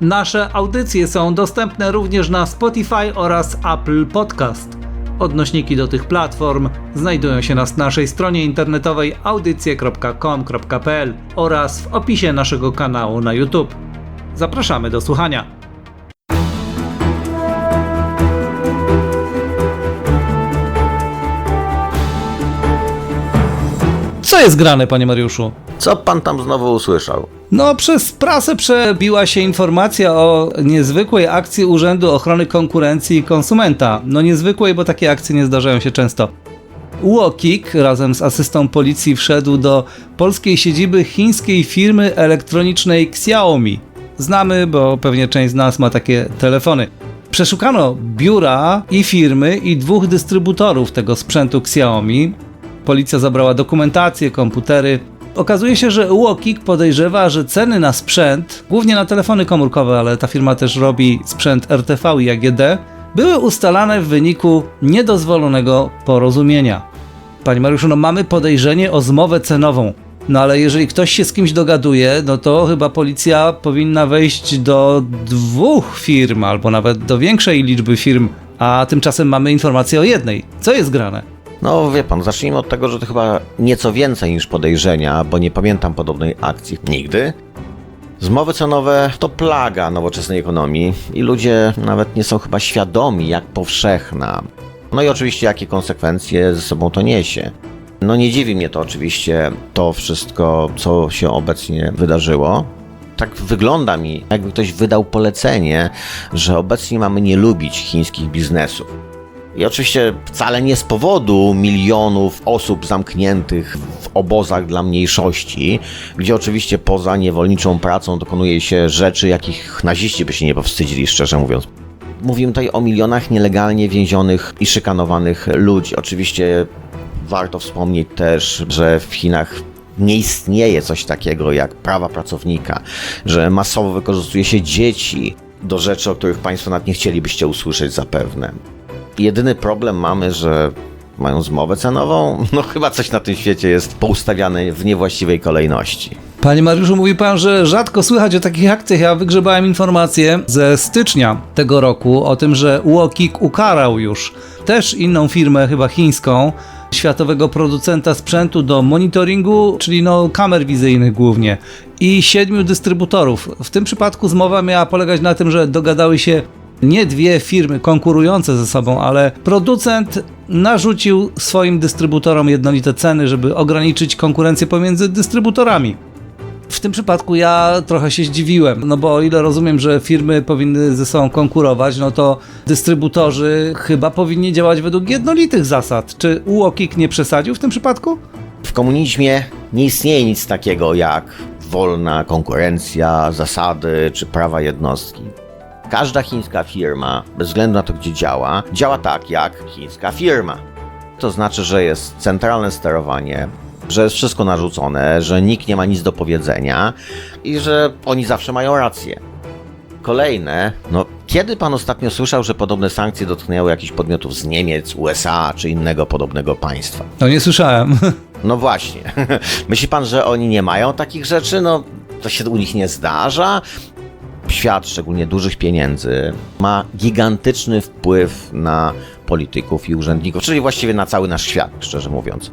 Nasze audycje są dostępne również na Spotify oraz Apple Podcast. Odnośniki do tych platform znajdują się na naszej stronie internetowej audycje.com.pl oraz w opisie naszego kanału na YouTube. Zapraszamy do słuchania. Co jest grane, panie Mariuszu? Co pan tam znowu usłyszał? No, przez prasę przebiła się informacja o niezwykłej akcji Urzędu Ochrony Konkurencji i Konsumenta. No niezwykłej, bo takie akcje nie zdarzają się często. Łokik razem z asystą policji wszedł do polskiej siedziby chińskiej firmy elektronicznej Xiaomi. Znamy, bo pewnie część z nas ma takie telefony. Przeszukano biura i firmy i dwóch dystrybutorów tego sprzętu Xiaomi. Policja zabrała dokumentację, komputery. Okazuje się, że Łokik podejrzewa, że ceny na sprzęt, głównie na telefony komórkowe, ale ta firma też robi sprzęt RTV i AGD, były ustalane w wyniku niedozwolonego porozumienia. Panie Mariuszu, no mamy podejrzenie o zmowę cenową. No ale jeżeli ktoś się z kimś dogaduje, no to chyba policja powinna wejść do dwóch firm, albo nawet do większej liczby firm, a tymczasem mamy informację o jednej. Co jest grane? No wie pan, zacznijmy od tego, że to chyba nieco więcej niż podejrzenia, bo nie pamiętam podobnej akcji nigdy. Zmowy cenowe to plaga nowoczesnej ekonomii i ludzie nawet nie są chyba świadomi, jak powszechna. No i oczywiście, jakie konsekwencje ze sobą to niesie. No nie dziwi mnie to oczywiście, to wszystko, co się obecnie wydarzyło. Tak wygląda mi, jakby ktoś wydał polecenie, że obecnie mamy nie lubić chińskich biznesów. I oczywiście wcale nie z powodu milionów osób zamkniętych w obozach dla mniejszości, gdzie oczywiście poza niewolniczą pracą dokonuje się rzeczy, jakich naziści by się nie powstydzili, szczerze mówiąc. Mówimy tutaj o milionach nielegalnie więzionych i szykanowanych ludzi. Oczywiście warto wspomnieć też, że w Chinach nie istnieje coś takiego jak prawa pracownika, że masowo wykorzystuje się dzieci do rzeczy, o których Państwo nawet nie chcielibyście usłyszeć zapewne. Jedyny problem mamy, że mają zmowę cenową. No chyba coś na tym świecie jest poustawiane w niewłaściwej kolejności. Panie Mariuszu, mówi pan, że rzadko słychać o takich akcjach. Ja wygrzebałem informację ze stycznia tego roku o tym, że Łokik ukarał już też inną firmę, chyba chińską, światowego producenta sprzętu do monitoringu, czyli no kamer wizyjnych głównie, i siedmiu dystrybutorów. W tym przypadku zmowa miała polegać na tym, że dogadały się nie dwie firmy konkurujące ze sobą, ale producent narzucił swoim dystrybutorom jednolite ceny, żeby ograniczyć konkurencję pomiędzy dystrybutorami. W tym przypadku ja trochę się zdziwiłem, no bo o ile rozumiem, że firmy powinny ze sobą konkurować, no to dystrybutorzy chyba powinni działać według jednolitych zasad. Czy UOKiK nie przesadził w tym przypadku? W komunizmie nie istnieje nic takiego jak wolna konkurencja, zasady czy prawa jednostki. Każda chińska firma, bez względu na to, gdzie działa, działa tak jak chińska firma. To znaczy, że jest centralne sterowanie, że jest wszystko narzucone, że nikt nie ma nic do powiedzenia i że oni zawsze mają rację. Kolejne, no kiedy pan ostatnio słyszał, że podobne sankcje dotknęły jakichś podmiotów z Niemiec, USA czy innego podobnego państwa? No nie słyszałem. No właśnie. Myśli pan, że oni nie mają takich rzeczy? No to się u nich nie zdarza. Świat, szczególnie dużych pieniędzy, ma gigantyczny wpływ na polityków i urzędników, czyli właściwie na cały nasz świat, szczerze mówiąc.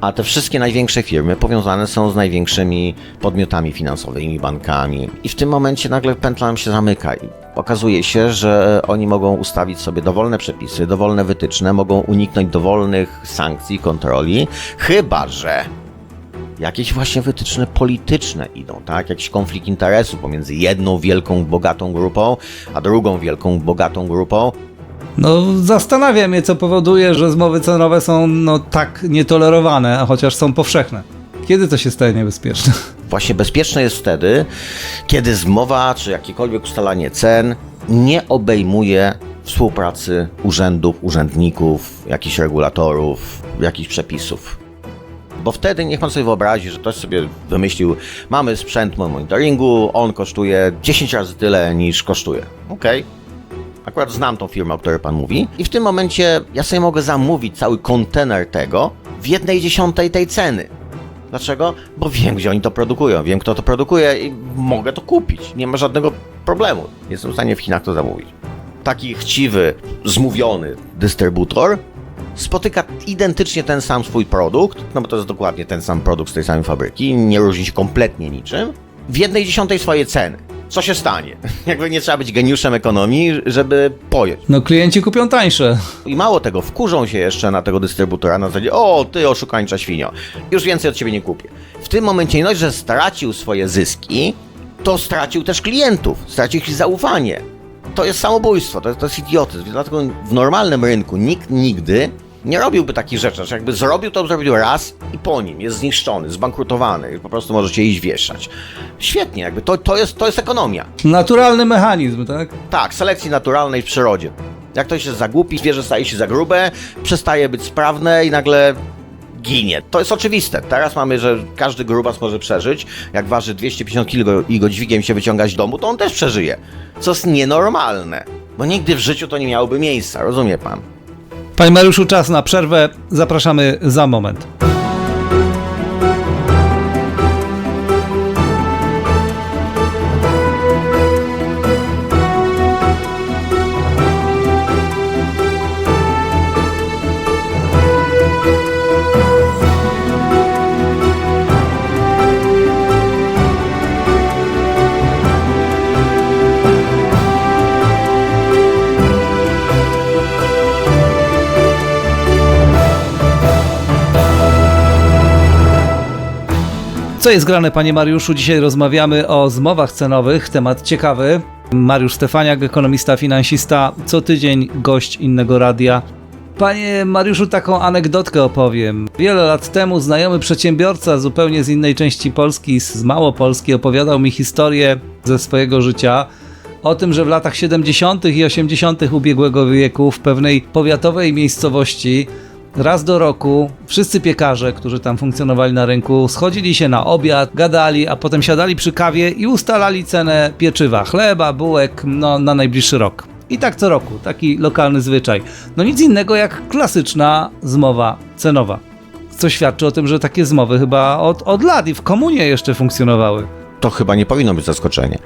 A te wszystkie największe firmy powiązane są z największymi podmiotami finansowymi, bankami. I w tym momencie nagle pętla nam się zamyka i okazuje się, że oni mogą ustawić sobie dowolne przepisy, dowolne wytyczne, mogą uniknąć dowolnych sankcji, kontroli, chyba że jakieś właśnie wytyczne polityczne idą, tak? Jakiś konflikt interesu pomiędzy jedną wielką, bogatą grupą, a drugą wielką, bogatą grupą. No zastanawia mnie, co powoduje, że zmowy cenowe są no tak nietolerowane, a chociaż są powszechne. Kiedy to się staje niebezpieczne? Właśnie bezpieczne jest wtedy, kiedy zmowa czy jakiekolwiek ustalanie cen nie obejmuje współpracy urzędów, urzędników, jakichś regulatorów, jakichś przepisów. Bo wtedy niech pan sobie wyobrazi, że ktoś sobie wymyślił, mamy sprzęt monitoringu, on kosztuje 10 razy tyle niż kosztuje. Okej. Akurat znam tą firmę, o której pan mówi. I w tym momencie ja sobie mogę zamówić cały kontener tego w jednej dziesiątej tej ceny. Dlaczego? Bo wiem, gdzie oni to produkują, wiem, kto to produkuje i mogę to kupić. Nie ma żadnego problemu. Jestem w stanie w Chinach to zamówić. Taki chciwy, zmówiony dystrybutor spotyka identycznie ten sam swój produkt, no bo to jest dokładnie ten sam produkt z tej samej fabryki, nie różni się kompletnie niczym, w jednej dziesiątej swojej ceny. Co się stanie? Jakby nie trzeba być geniuszem ekonomii, żeby pojąć. No klienci kupią tańsze. I mało tego, wkurzą się jeszcze na tego dystrybutora na zasadzie, o, ty oszukańcza świnio, już więcej od ciebie nie kupię. W tym momencie, no, że stracił swoje zyski, to stracił też klientów, stracił ich zaufanie. To jest samobójstwo, to jest, to jest idiotyzm. Dlatego w normalnym rynku nikt nigdy nie robiłby takich rzeczy. Że jakby zrobił, to zrobił raz i po nim jest zniszczony, zbankrutowany i po prostu możecie iść wieszać. Świetnie, jakby to, to, jest, to jest ekonomia. Naturalny mechanizm, tak? Tak, selekcji naturalnej w przyrodzie. Jak ktoś jest za głupi, zwierzę staje się za grube, przestaje być sprawne i nagle ginie. To jest oczywiste. Teraz mamy, że każdy grubas może przeżyć. Jak waży 250 kg i go dźwigiem się wyciągać z domu, to on też przeżyje. Co jest nienormalne. Bo nigdy w życiu to nie miałoby miejsca, rozumie pan? Panie Mariuszu, czas na przerwę. Zapraszamy za moment. Co jest grane, panie Mariuszu? Dzisiaj rozmawiamy o zmowach cenowych. Temat ciekawy. Mariusz Stefaniak, ekonomista, finansista, co tydzień gość innego radia. Panie Mariuszu, taką anegdotkę opowiem. Wiele lat temu znajomy przedsiębiorca zupełnie z innej części Polski, z Małopolski, opowiadał mi historię ze swojego życia o tym, że w latach 70. i 80. ubiegłego wieku w pewnej powiatowej miejscowości raz do roku wszyscy piekarze, którzy tam funkcjonowali na rynku, schodzili się na obiad, gadali, a potem siadali przy kawie i ustalali cenę pieczywa, chleba, bułek no, na najbliższy rok. I tak co roku, taki lokalny zwyczaj. No nic innego jak klasyczna zmowa cenowa. Co świadczy o tym, że takie zmowy chyba od, od lat i w komunie jeszcze funkcjonowały. To chyba nie powinno być zaskoczenie.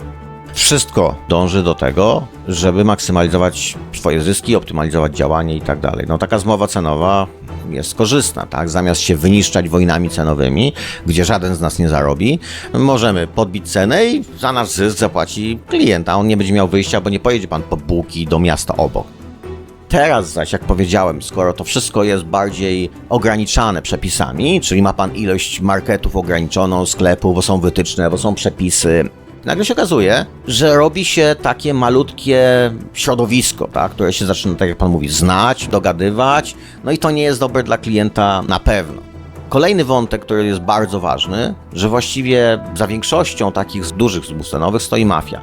Wszystko dąży do tego, żeby maksymalizować swoje zyski, optymalizować działanie i tak dalej. No taka zmowa cenowa jest korzystna, tak? Zamiast się wyniszczać wojnami cenowymi, gdzie żaden z nas nie zarobi, możemy podbić cenę i za nasz zysk zapłaci klient, a on nie będzie miał wyjścia, bo nie pojedzie pan po bułki do miasta obok. Teraz zaś, jak powiedziałem, skoro to wszystko jest bardziej ograniczane przepisami, czyli ma pan ilość marketów ograniczoną, sklepów, bo są wytyczne, bo są przepisy, nagle się okazuje, że robi się takie malutkie środowisko, tak, które się zaczyna, tak jak pan mówi, znać, dogadywać, no i to nie jest dobre dla klienta na pewno. Kolejny wątek, który jest bardzo ważny, że właściwie za większością takich dużych zmów cenowych stoi mafia.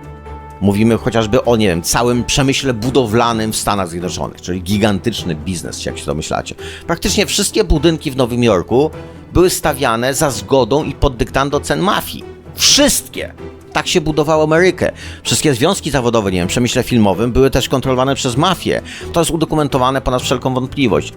Mówimy chociażby o, nie wiem, całym przemyśle budowlanym w Stanach Zjednoczonych, czyli gigantyczny biznes, jak się domyślacie. Praktycznie wszystkie budynki w Nowym Jorku były stawiane za zgodą i pod dyktando cen mafii. Wszystkie! Tak się budowało Amerykę. Wszystkie związki zawodowe, nie wiem, w przemyśle filmowym były też kontrolowane przez mafię. To jest udokumentowane ponad wszelką wątpliwość.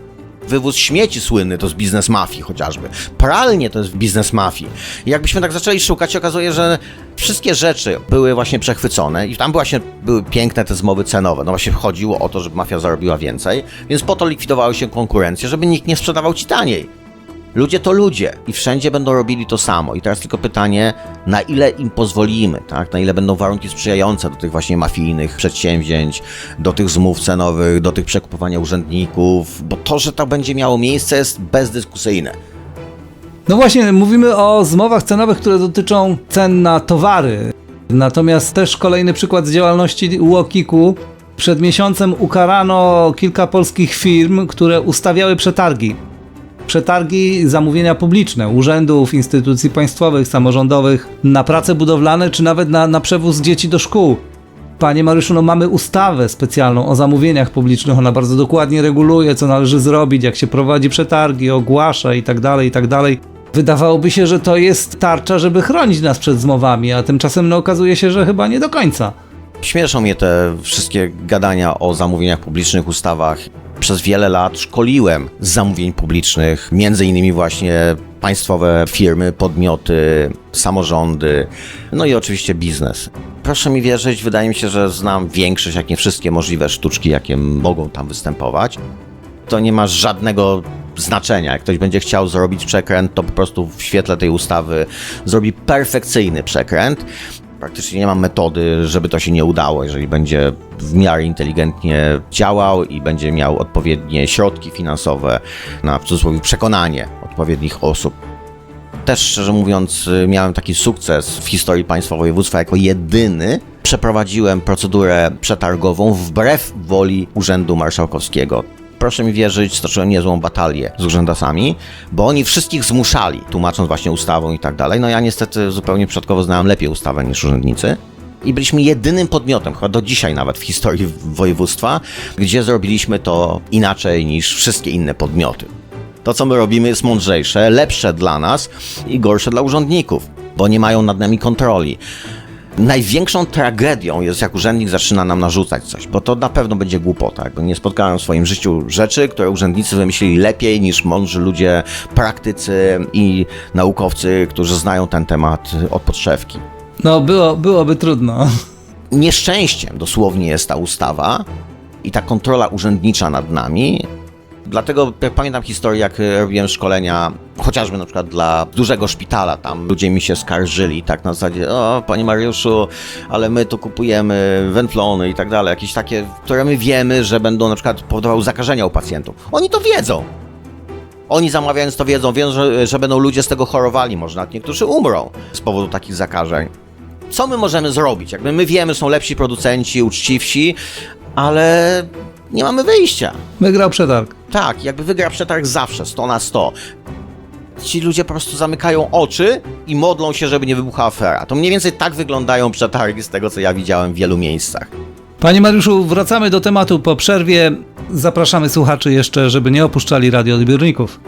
Wywóz śmieci słynny to jest biznes mafii chociażby. Pralnie to jest biznes mafii. I jakbyśmy tak zaczęli szukać, okazuje, że wszystkie rzeczy były właśnie przechwycone i tam właśnie były piękne te zmowy cenowe. No właśnie chodziło o to, żeby mafia zarobiła więcej, więc po to likwidowały się konkurencje, żeby nikt nie sprzedawał ci taniej. Ludzie to ludzie i wszędzie będą robili to samo. I teraz tylko pytanie, na ile im pozwolimy, tak? Na ile będą warunki sprzyjające do tych właśnie mafijnych przedsięwzięć, do tych zmów cenowych, do tych przekupowania urzędników, bo to, że to będzie miało miejsce jest bezdyskusyjne. No właśnie, mówimy o zmowach cenowych, które dotyczą cen na towary. Natomiast też kolejny przykład z działalności Łokiku. Przed miesiącem ukarano kilka polskich firm, które ustawiały przetargi. Przetargi zamówienia publiczne urzędów, instytucji państwowych, samorządowych na prace budowlane czy nawet na, na przewóz dzieci do szkół. Panie Mariuszu, no mamy ustawę specjalną o zamówieniach publicznych. Ona bardzo dokładnie reguluje, co należy zrobić, jak się prowadzi przetargi, ogłasza i tak dalej, i tak dalej. Wydawałoby się, że to jest tarcza, żeby chronić nas przed zmowami, a tymczasem no, okazuje się, że chyba nie do końca. Śmieszą mnie te wszystkie gadania o zamówieniach publicznych, ustawach. Przez wiele lat szkoliłem z zamówień publicznych, między innymi właśnie państwowe firmy, podmioty, samorządy, no i oczywiście biznes. Proszę mi wierzyć, wydaje mi się, że znam większość, jak nie wszystkie możliwe sztuczki, jakie mogą tam występować. To nie ma żadnego znaczenia. Jak ktoś będzie chciał zrobić przekręt, to po prostu w świetle tej ustawy zrobi perfekcyjny przekręt. Praktycznie nie ma metody, żeby to się nie udało, jeżeli będzie w miarę inteligentnie działał i będzie miał odpowiednie środki finansowe na w cudzysłowie przekonanie odpowiednich osób. Też szczerze mówiąc, miałem taki sukces w historii państwa województwa jako jedyny. Przeprowadziłem procedurę przetargową wbrew woli Urzędu Marszałkowskiego. Proszę mi wierzyć, stoczyłem niezłą batalię z urzędasami, bo oni wszystkich zmuszali, tłumacząc właśnie ustawą i tak dalej. No ja niestety zupełnie przypadkowo znałem lepiej ustawę niż urzędnicy. I byliśmy jedynym podmiotem, chyba do dzisiaj nawet w historii województwa, gdzie zrobiliśmy to inaczej niż wszystkie inne podmioty. To, co my robimy, jest mądrzejsze, lepsze dla nas i gorsze dla urzędników, bo nie mają nad nami kontroli. Największą tragedią jest, jak urzędnik zaczyna nam narzucać coś, bo to na pewno będzie głupota. Jakby nie spotkałem w swoim życiu rzeczy, które urzędnicy wymyślili lepiej niż mądrzy ludzie, praktycy i naukowcy, którzy znają ten temat od podszewki. No, było, byłoby trudno. Nieszczęściem dosłownie jest ta ustawa i ta kontrola urzędnicza nad nami. Dlatego pamiętam historię, jak e, robiłem szkolenia, chociażby na przykład dla dużego szpitala, tam ludzie mi się skarżyli, tak na zasadzie, o panie Mariuszu, ale my tu kupujemy węflony i tak dalej, jakieś takie, które my wiemy, że będą na przykład powodowały zakażenia u pacjentów. Oni to wiedzą. Oni zamawiając to wiedzą, wiedzą, że, że będą ludzie z tego chorowali, może nawet niektórzy umrą z powodu takich zakażeń. Co my możemy zrobić? Jakby my wiemy, są lepsi producenci, uczciwsi, ale nie mamy wyjścia. Wygrał przetarg. Tak, jakby wygra przetarg zawsze, 100 na 100. Ci ludzie po prostu zamykają oczy i modlą się, żeby nie wybuchła afera. To mniej więcej tak wyglądają przetargi z tego, co ja widziałem w wielu miejscach. Panie Mariuszu, wracamy do tematu po przerwie. Zapraszamy słuchaczy jeszcze, żeby nie opuszczali radioodbiorników.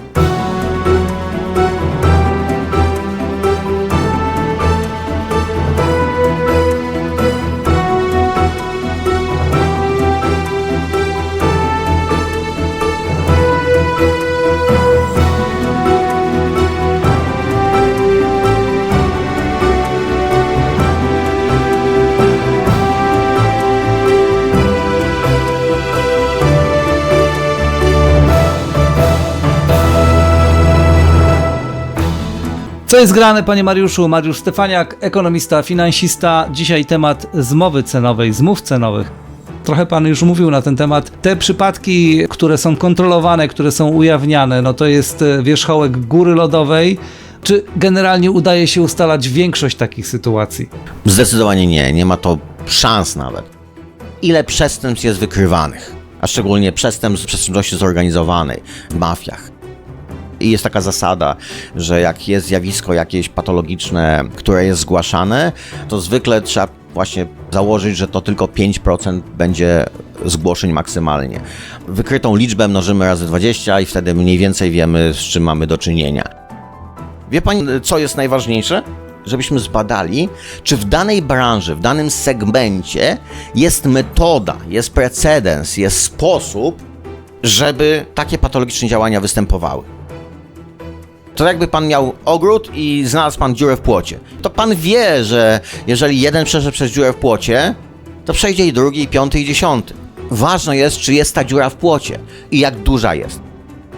Co jest grane, panie Mariuszu? Mariusz Stefaniak, ekonomista, finansista. Dzisiaj temat zmowy cenowej, zmów cenowych. Trochę pan już mówił na ten temat. Te przypadki, które są kontrolowane, które są ujawniane, no to jest e, wierzchołek góry lodowej. Czy generalnie udaje się ustalać większość takich sytuacji? Zdecydowanie nie, nie ma to szans nawet. Ile przestępstw jest wykrywanych, a szczególnie przestępstw przestępczości zorganizowanej w mafiach. I jest taka zasada, że jak jest zjawisko jakieś patologiczne, które jest zgłaszane, to zwykle trzeba właśnie założyć, że to tylko 5% będzie zgłoszeń maksymalnie. Wykrytą liczbę mnożymy razy 20 i wtedy mniej więcej wiemy, z czym mamy do czynienia. Wie pani, co jest najważniejsze? Żebyśmy zbadali, czy w danej branży, w danym segmencie jest metoda, jest precedens, jest sposób, żeby takie patologiczne działania występowały. To jakby pan miał ogród i znalazł pan dziurę w płocie. To pan wie, że jeżeli jeden przeszedł przez dziurę w płocie, to przejdzie i drugi, i piąty, i dziesiąty. Ważne jest, czy jest ta dziura w płocie i jak duża jest.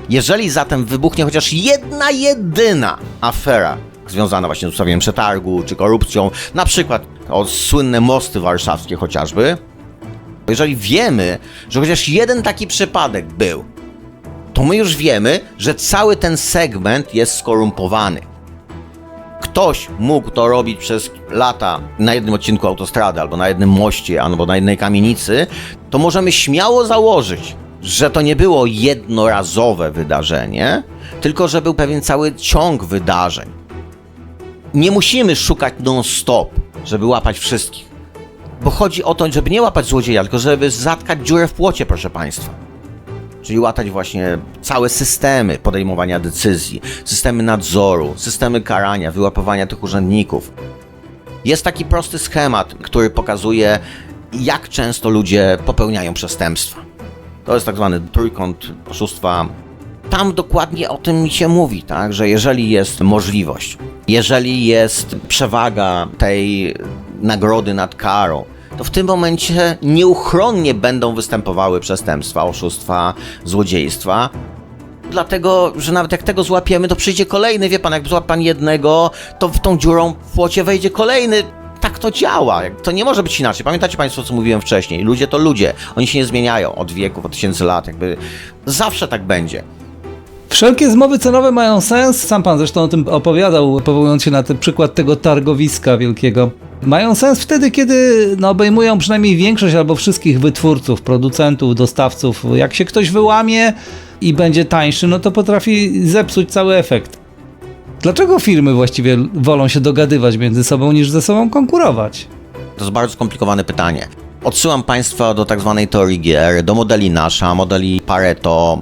Jeżeli zatem wybuchnie chociaż jedna jedyna afera związana właśnie z ustawieniem przetargu czy korupcją, na przykład o słynne mosty warszawskie chociażby, jeżeli wiemy, że chociaż jeden taki przypadek był, to my już wiemy, że cały ten segment jest skorumpowany. Ktoś mógł to robić przez lata na jednym odcinku autostrady, albo na jednym moście, albo na jednej kamienicy, to możemy śmiało założyć, że to nie było jednorazowe wydarzenie, tylko że był pewien cały ciąg wydarzeń. Nie musimy szukać non-stop, żeby łapać wszystkich. Bo chodzi o to, żeby nie łapać złodzieja, tylko żeby zatkać dziurę w płocie, proszę Państwa czyli łatać właśnie całe systemy podejmowania decyzji, systemy nadzoru, systemy karania, wyłapywania tych urzędników. Jest taki prosty schemat, który pokazuje, jak często ludzie popełniają przestępstwa. To jest tak zwany trójkąt oszustwa. Tam dokładnie o tym się mówi, tak, że jeżeli jest możliwość, jeżeli jest przewaga tej nagrody nad karą, to w tym momencie nieuchronnie będą występowały przestępstwa, oszustwa, złodziejstwa. Dlatego, że nawet jak tego złapiemy, to przyjdzie kolejny. Wie pan, jak złap pan jednego, to w tą dziurą w płocie wejdzie kolejny. Tak to działa. To nie może być inaczej. Pamiętacie Państwo, co mówiłem wcześniej? Ludzie to ludzie. Oni się nie zmieniają od wieków, od tysięcy lat. Jakby zawsze tak będzie. Wszelkie zmowy cenowe mają sens, sam pan zresztą o tym opowiadał, powołując się na ten przykład tego targowiska wielkiego. Mają sens wtedy, kiedy no, obejmują przynajmniej większość albo wszystkich wytwórców, producentów, dostawców. Jak się ktoś wyłamie i będzie tańszy, no to potrafi zepsuć cały efekt. Dlaczego firmy właściwie wolą się dogadywać między sobą niż ze sobą konkurować? To jest bardzo skomplikowane pytanie. Odsyłam Państwa do tak zwanej teorii gier, do modeli Nasza, modeli Pareto,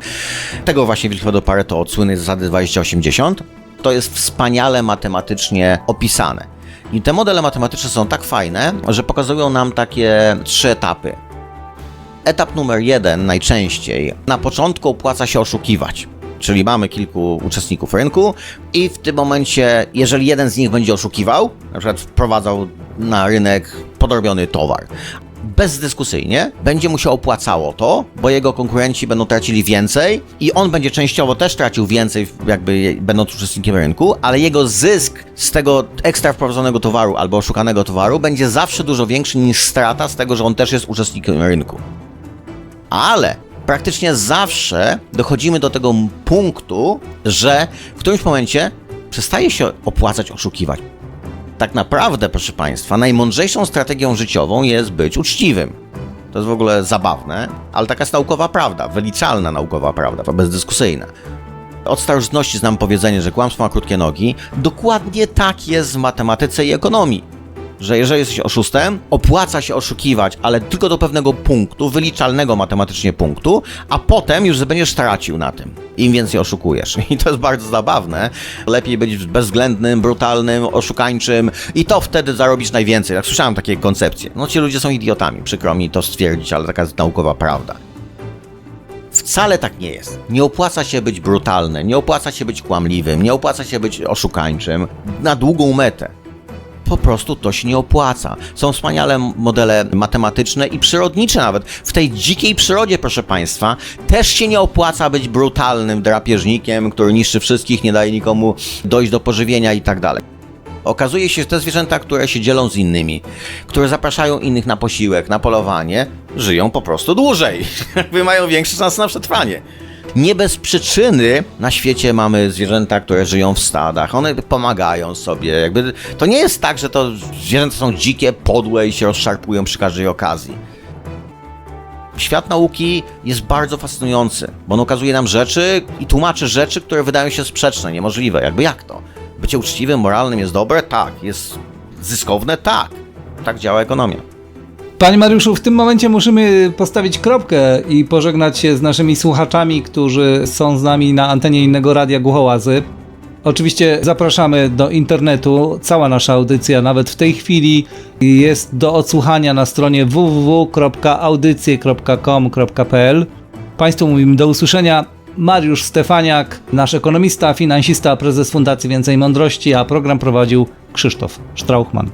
tego właśnie wielkiego Pareto od słynnej zasady 2080. To jest wspaniale matematycznie opisane. I te modele matematyczne są tak fajne, że pokazują nam takie trzy etapy. Etap numer jeden najczęściej. Na początku opłaca się oszukiwać. Czyli mamy kilku uczestników rynku i w tym momencie, jeżeli jeden z nich będzie oszukiwał, na przykład wprowadzał na rynek podrobiony towar, bezdyskusyjnie będzie mu się opłacało to, bo jego konkurenci będą tracili więcej i on będzie częściowo też tracił więcej, jakby będąc uczestnikiem rynku, ale jego zysk z tego ekstra wprowadzonego towaru albo oszukanego towaru będzie zawsze dużo większy niż strata z tego, że on też jest uczestnikiem rynku. Ale praktycznie zawsze dochodzimy do tego punktu, że w którymś momencie przestaje się opłacać oszukiwać. Tak naprawdę, proszę Państwa, najmądrzejszą strategią życiową jest być uczciwym. To jest w ogóle zabawne, ale taka jest naukowa prawda, wyliczalna naukowa prawda, bezdyskusyjna. Od starożytności znam powiedzenie, że kłamstwo ma krótkie nogi. Dokładnie tak jest w matematyce i ekonomii że jeżeli jesteś oszustem, opłaca się oszukiwać, ale tylko do pewnego punktu, wyliczalnego matematycznie punktu, a potem już będziesz stracił na tym. Im więcej oszukujesz. I to jest bardzo zabawne. Lepiej być bezwzględnym, brutalnym, oszukańczym i to wtedy zarobisz najwięcej. Jak słyszałem takie koncepcje. No ci ludzie są idiotami, przykro mi to stwierdzić, ale taka jest naukowa prawda. Wcale tak nie jest. Nie opłaca się być brutalnym, nie opłaca się być kłamliwym, nie opłaca się być oszukańczym na długą metę po prostu to się nie opłaca. Są wspaniale modele matematyczne i przyrodnicze nawet. W tej dzikiej przyrodzie, proszę Państwa, też się nie opłaca być brutalnym drapieżnikiem, który niszczy wszystkich, nie daje nikomu dojść do pożywienia i tak dalej. Okazuje się, że te zwierzęta, które się dzielą z innymi, które zapraszają innych na posiłek, na polowanie, żyją po prostu dłużej. Mają większe szanse na przetrwanie. Nie bez przyczyny na świecie mamy zwierzęta, które żyją w stadach. One pomagają sobie. Jakby to nie jest tak, że to zwierzęta są dzikie, podłe i się rozszarpują przy każdej okazji. Świat nauki jest bardzo fascynujący, bo on okazuje nam rzeczy i tłumaczy rzeczy, które wydają się sprzeczne, niemożliwe. Jakby jak to? Bycie uczciwym, moralnym jest dobre? Tak. Jest zyskowne? Tak. Tak działa ekonomia. Panie Mariuszu, w tym momencie musimy postawić kropkę i pożegnać się z naszymi słuchaczami, którzy są z nami na antenie innego radia Głuchołazy. Oczywiście zapraszamy do internetu. Cała nasza audycja, nawet w tej chwili, jest do odsłuchania na stronie www.audycje.com.pl. Państwu mówimy do usłyszenia. Mariusz Stefaniak, nasz ekonomista, finansista, prezes Fundacji Więcej Mądrości, a program prowadził Krzysztof Strauchman.